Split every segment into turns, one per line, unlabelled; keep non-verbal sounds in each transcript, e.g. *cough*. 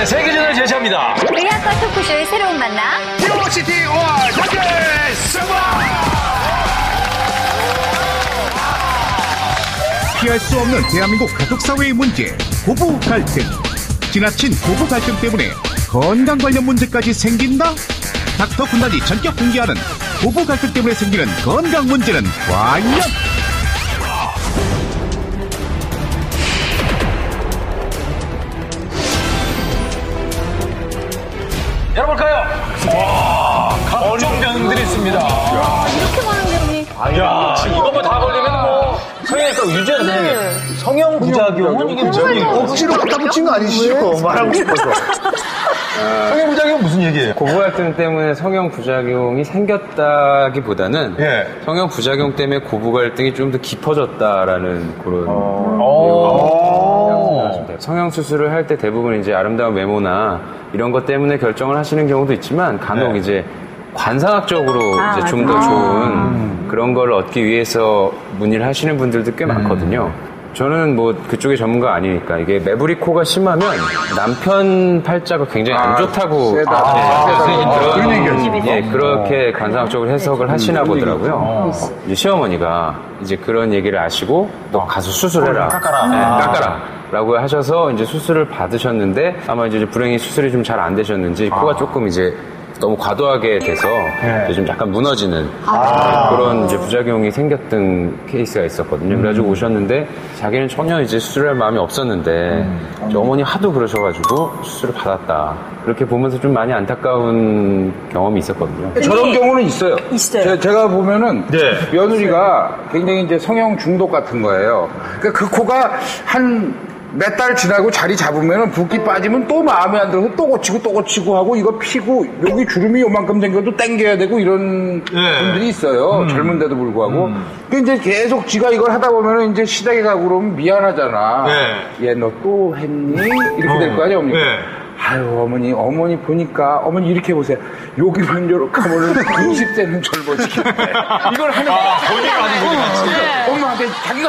부자에게 세계전을 제시합니다.
의학과 토크쇼의 새로운 만남.
듀오시티 월 전개 승부!
피할 수 없는 대한민국 가족 사회의 문제 고부 갈등 지나친 고부 갈등 때문에 건강 관련 문제까지 생긴다 닥터 군단이 전격 공개하는 고부 갈등 때문에 생기는 건강 문제는 과연
열어볼까요? 와, 각종 병들이 있습니다.
이렇게 많은 병이.
야, 이거만 다 걸리면 뭐 성형외과 유죄 선생님. 성형 부작용은 이게 뭐예요?
억지로 갖다 붙인 거 아니시죠? 말하고 싶어서.
성형 부작용은 무슨 얘기예요?
고부 갈등 때문에 성형 부작용이 생겼다기보다는
예.
성형 부작용 때문에 고부 갈등이 좀 더 깊어졌다라는 그런
오.
성형 수술을 할 때 대부분 이제 아름다운 외모나 이런 것 때문에 결정을 하시는 경우도 있지만 간혹
네.
이제 관상학적으로 이제 좀더 좋은 그런 걸 얻기 위해서 문의를 하시는 분들도 꽤 많거든요. 저는 뭐 그쪽의 전문가 아니니까 이게 매부리코가 심하면 남편 팔자가 굉장히 안 좋다고
세다.
예, 그런
그런 얘기였죠.
예, 그렇게 관상학적으로 해석을 하시나 보더라고요. 이제 시어머니가 이제 그런 얘기를 아시고 너 가서 수술해라. 깎아라. 깎아라. 라고 하셔서 이제 수술을 받으셨는데 아마 이제 불행히 수술이 좀 잘 안 되셨는지 코가 조금 이제 너무 과도하게 돼서 이제 좀 약간 무너지는 그런 이제 부작용이 생겼던 케이스가 있었거든요. 그래가지고 오셨는데 자기는 전혀 이제 수술할 마음이 없었는데 이제 어머니 하도 그러셔가지고 수술을 받았다. 그렇게 보면서 좀 많이 안타까운 경험이 있었거든요.
저런 경우는 있어요.
있어요.
제, 가 보면은
네.
며느리가 굉장히 이제 성형 중독 같은 거예요. 그러니까 그 코가 한 몇 달 지나고 자리 잡으면은 붓기 빠지면 또 마음에 안 들어서 또 고치고 또 고치고 하고 이거 피고 여기 주름이 요만큼 생겨도 땡겨야 되고 이런
네.
분들이 있어요. 젊은데도 불구하고. 그 이제 계속 지가 이걸 하다 보면은 이제 시댁에 가고 그러면 미안하잖아.
네.
얘너 또 했니? 이렇게 될거 아니야, 어머니.
네.
아유 어머니 어머니 보니까 어머니 이렇게 보세요 여기만 요렇게 하면은 *laughs* 20대는 젊어지겠네 이걸 하는 거야
본인 아닌 분이 많지.
엄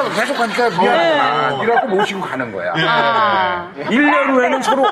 자기가 계속 하니까 미안하구나 이러고 모시고 가는 거야.
아.
1년 후에는 서로 *laughs*